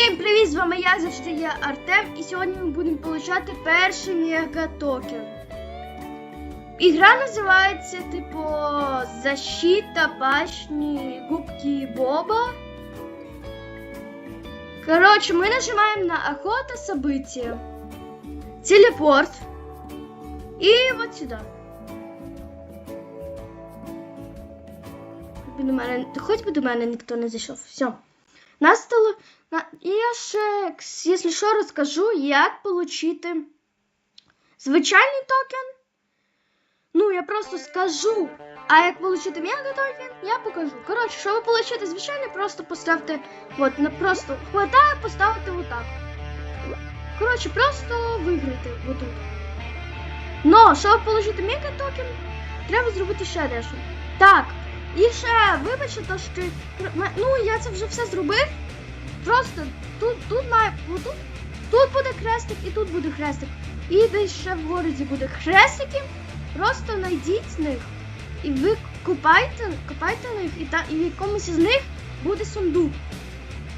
Всім привіт! З вами я завжди я Артем, і сьогодні ми будемо получати перший мегатокен. Ігра називається типу Защита башні губки Боба. Коротше, ми нажимаємо на охота события, телепорт і от сюди. Хоч би до мене, ніхто не зайшов. Все. Нас стало. І я ще, якщо що, розкажу, як отримати звичайний токен. Ну, я просто скажу. А як отримати мегатокен, я покажу. Коротше, щоб отримати звичайний, просто поставте. От, просто хватає поставити отак. Коротше, просто виграйте отут. Но, щоб отримати мегатокен, треба зробити ще дещо. Так, і ще, вибачте, що. Ну, я це вже все зробив. Просто тут, тут має. Тут, тут буде хрестик і тут буде хрестик. І десь ще в городі буде хрестики. Просто знайдіть них. І ви купайте, купайте них, і, та, і в якомусь із них буде сундук.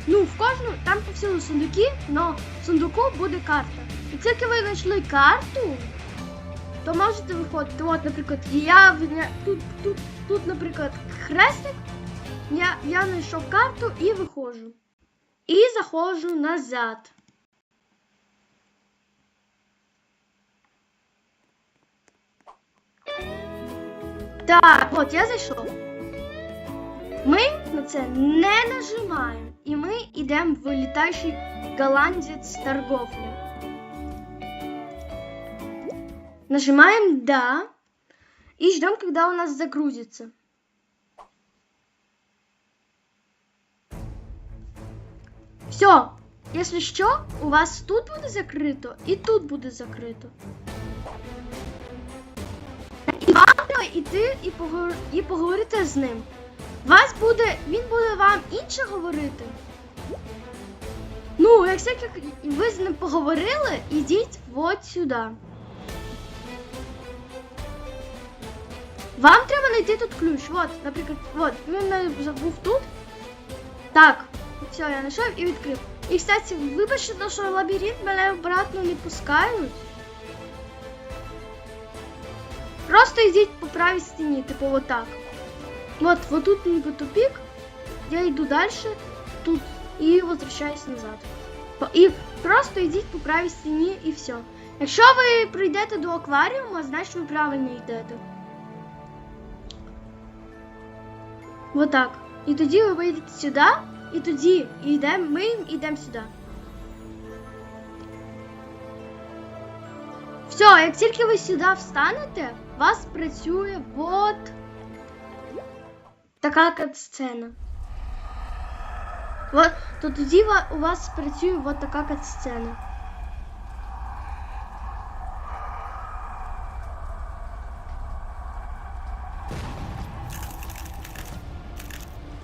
Ну, в кожну, там повсюди сундуки, але в сундуку буде карта. І тільки ви знайшли карту, то можете виходити. От, наприклад, я тут, тут, тут, наприклад, хрестик. Я, я знайшов карту і виходжу. І заходжу назад. Так, от я зайшов. Ми на це не нажимаємо. І ми йдемо в літаючий голландець торговлі. Нажимаем «Да» и ждем, когда у нас загрузится. Все, если що, у вас тут буде закрито і тут буде закрито. І треба йти і, поговор... і поговорити з ним. Вас буде, він буде вам інше говорити. Ну, як як ви з ним поговорили, ідіть от сюди. Вам треба знайти тут ключ. Вот, наприклад, вот, він забув тут. Так, все, я знайшов і відкрив. І, кстати, вибачте, що лабіринт мене обратно не пускають. Просто йдіть по правій стіні, типу вот так. Вот, вот тут ніби тупик. Я йду далі, тут, і возвращаюсь назад. І просто йдіть по правій стіні і все. Якщо ви прийдете до акваріуму, значить ви правильно йдете. Вот так. І тоді ви вийдете сюди, і тоді йдемо, ми йдемо сюди. Все, як тільки ви сюди встанете, у вас працює вот така катсцена. Вот, то тоді у вас працює вот така катсцена.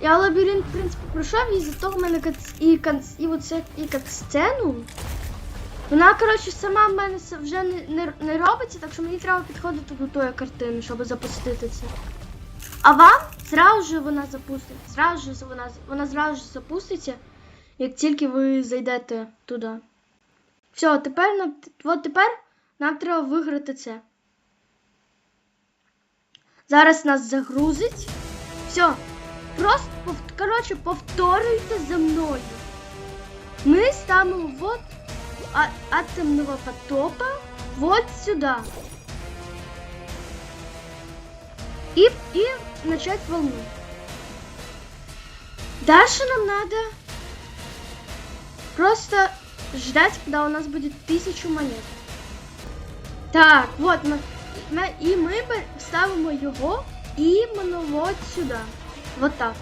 Я лабіринт, в принципі, пройшов, і за того в мене і, кац... і, оце... і катсцену. Вона, коротше, сама в мене вже не, не, не робиться, так що мені треба підходити до тої картини, щоб запустити це. А вам зразу ж вона запуститься. Зразу ж вона, вона зразу ж запуститься, як тільки ви зайдете туди. Все, тепер нам, от тепер нам треба виграти це. Зараз нас загрузить. Все. Просто, короче, повторюйте за мною. Мы ставим вот от атомного потопа вот сюда. И, и начать волну. Дальше нам надо просто ждать, когда у нас будет тысячу монет. Так, вот, мы, мы, и мы ставим его именно вот сюда. Вот так.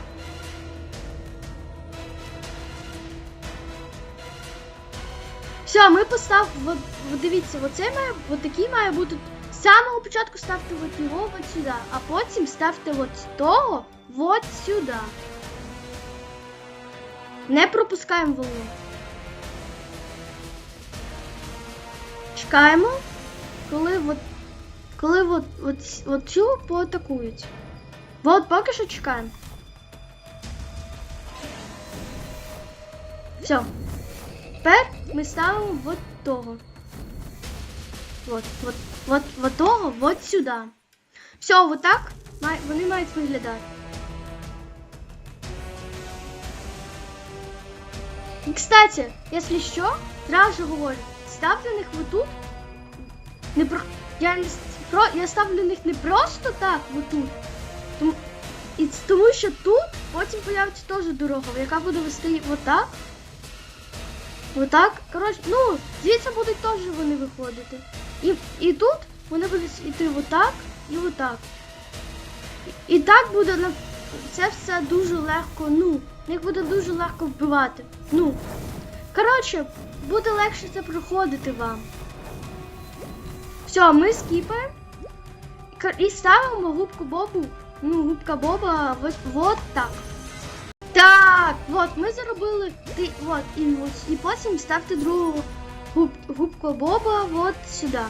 Все, ми поставили, от, от дивіться, оце має, от такий має бути. З самого початку ставте от його от сюди, а потім ставте от того от сюди. Не пропускаємо волну. Чекаємо, коли от, коли от, от, от цю поатакують. Вот поки що чекаємо. Все. Тепер ми ставимо от того. От, от, от, от того, от сюди. Все, вот так вони мають виглядати. І, кстати, якщо що, зразу говорю, ставте них отут. Не про... я, не... я ставлю них не просто так отут. Тому... І тому що тут потім появиться теж дорога, яка буде вести отак. Отак. Коротше, ну, звідси будуть теж вони виходити. І, і тут вони будуть йти отак і отак. І, і так буде на це все дуже легко, ну, їх буде дуже легко вбивати. Ну. Коротше, буде легше це проходити вам. Все, ми скіпаємо. І ставимо губку Бобу. Ну, губка Боба ось вот так. Так, от ми заробили ти, от, і, ось, і потім ставте другу губ, губку Боба от сюди.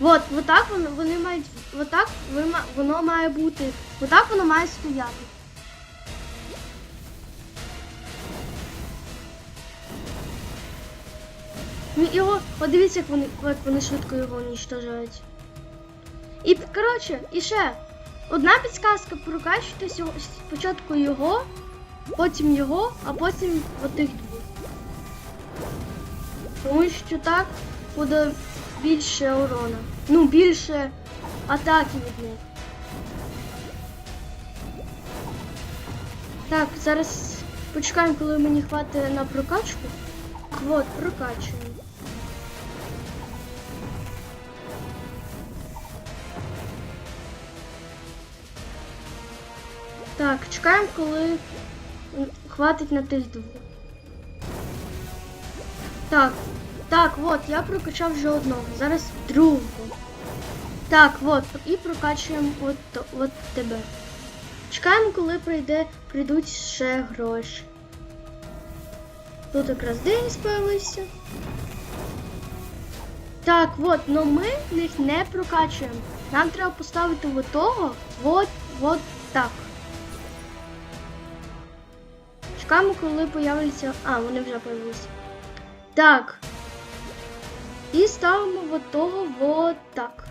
От, отак воно, вони мають, ви, ма- воно має бути, отак воно має стояти. Його, от дивіться, як вони, як вони швидко його уничтожають. І, коротше, і ще одна підсказка прокачуйте спочатку його, потім його, а потім отих двох. Тому що так буде більше урона. Ну, більше атаки від них. Так, зараз почекаємо, коли мені хватить на прокачку. Вот, прокачуємо. Так, чекаємо, коли хватить на тих двох. Так, так, от, я прокачав вже одного. Зараз другого. Так, от, і прокачуємо от, от тебе. Чекаємо, коли прийде, прийдуть ще гроші. Тут якраз день з'явився. Так, от, но ми їх не прокачуємо. Нам треба поставити от того, от, от так. Чекаємо, коли появляться. А, вони вже появилися. Так. І ставимо от того от так.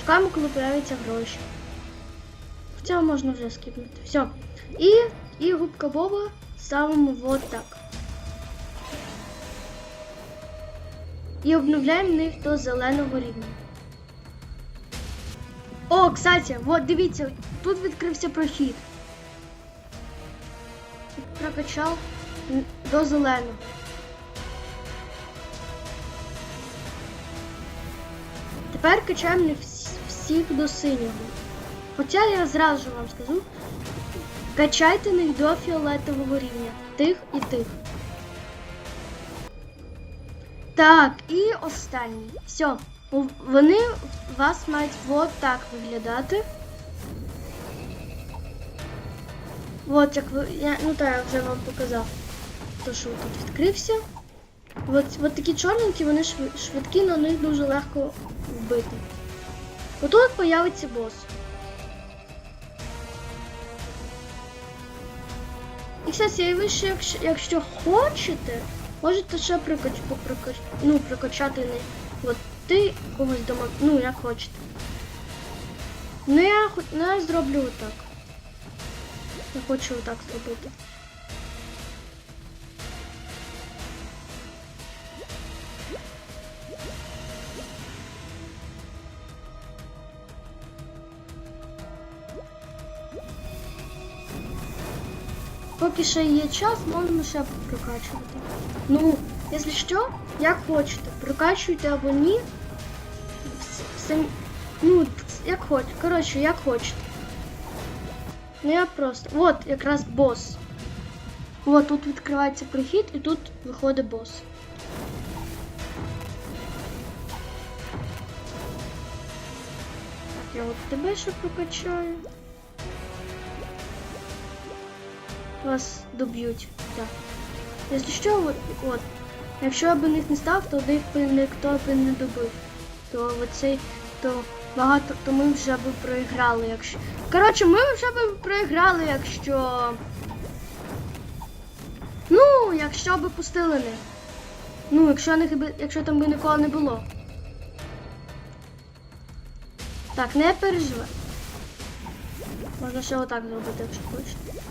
Чекаємо, коли появляться гроші. Хоча можна вже скіпнути. Все. І, і губка Боба ставимо от так. І обновляємо них до зеленого рівня. О, кстати, вот дивіться, тут відкрився прохід. Прокачав до зеленого. Тепер качаємо всіх до синього. Хоча я зразу вам скажу, качайте їх до фіолетового рівня. Тих і тих. Так, і останній. Все. Вони вас мають вот так виглядати. От як ви. Я, ну так, я вже вам показав. То, що тут відкрився. От, от такі чорненькі, вони швидкі, але них дуже легко вбити. Отут появиться бос. І кстати, і ви ще, якщо, якщо хочете, можете ще прокач, попрокач, ну, прокачати не от ти когось дома, ну як хочете. Ну я, ну, я зроблю отак. Я хочу отак зробити. Поки ще є час, можна ще прокачувати. Ну, якщо що, як хочете, прокачуйте або ні. Ну, як хочете. Коротше, як хочете. Ну я просто. От якраз бос. От тут відкривається прохід і тут виходить бос. Я от тебе ще прокачаю. Вас доб'ють. Так. Якщо що, от, от. Якщо я б них не став, то їх би ніхто б не добив. То оцей, то багато, то ми вже би проіграли, якщо. Коротше, ми вже би проіграли, якщо. Ну, якщо би пустили них. Ну, якщо би, якщо там би нікого не було. Так, не переживай. Можна ще отак зробити, якщо хочете.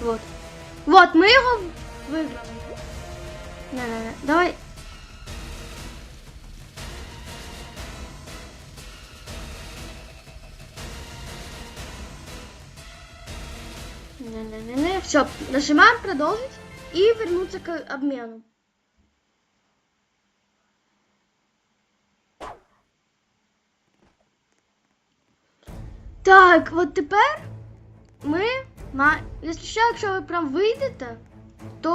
Вот. Вот, ми його виграли. Не, не, не. Давай. Не-не-не-не. Все, нажимаем продолжить и вернуться к обмену. Так, от тепер ми ма... Якщо що, якщо ви прям вийдете, то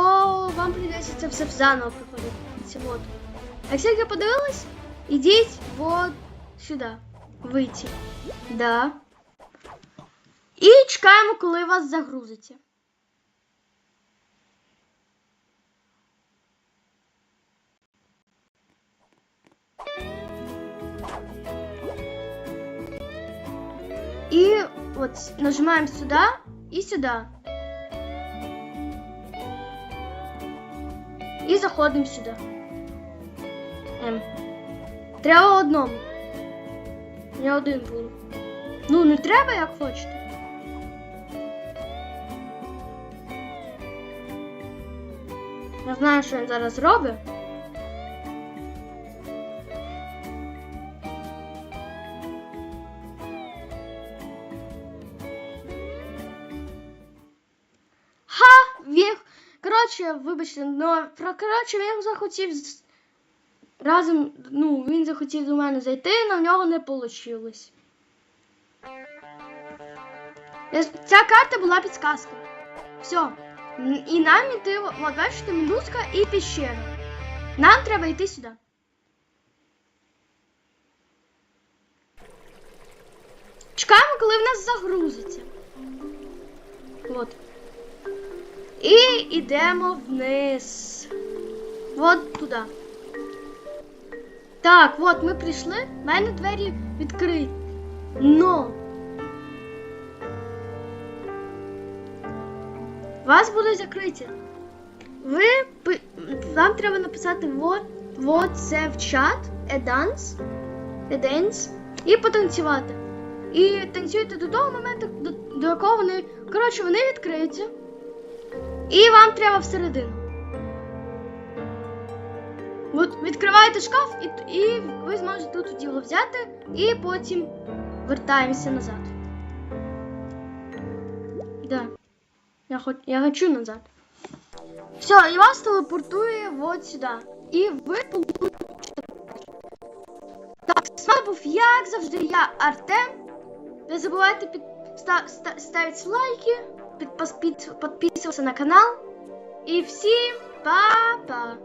вам прийдеться це все заново проходити. От. А якщо я подивилась, ідіть от сюди. Вийти. Да. І чекаємо, коли вас загрузиться. И вот нажимаем сюда и сюда. І заходимо сюди. Ем. Треба одному. Я один буду. Ну, не треба, як хочете. Я знаю, що він зараз робить. Коротше, вибачте, ну, про коротше, він захотів разом, ну, він захотів до мене зайти, але в нього не вийшло. Ця карта була підсказка. Все. І нам іти, от бачите, медузка і піщера. Нам треба йти сюди. Чекаємо, коли в нас загрузиться. От. І йдемо вниз. От туди. Так, от ми прийшли. У мене двері відкриті. Но. Вас будуть закриті. Ви вам треба написати вот, це в чат, a dance, і потанцювати. І танцюйте до того моменту, до, до якого вони. Коротше, вони відкриються. І вам треба всередину. От відкриваєте шкаф, і, і ви зможете тут його взяти, і потім вертаємося назад. Да. Я, хоч, я хочу назад. Все, і вас телепортує от сюди. І ви получите. Так, з вами був як завжди, я Артем. Не забувайте під, ста, ста, ставити лайки, підписуватися на канал. И всем па-па!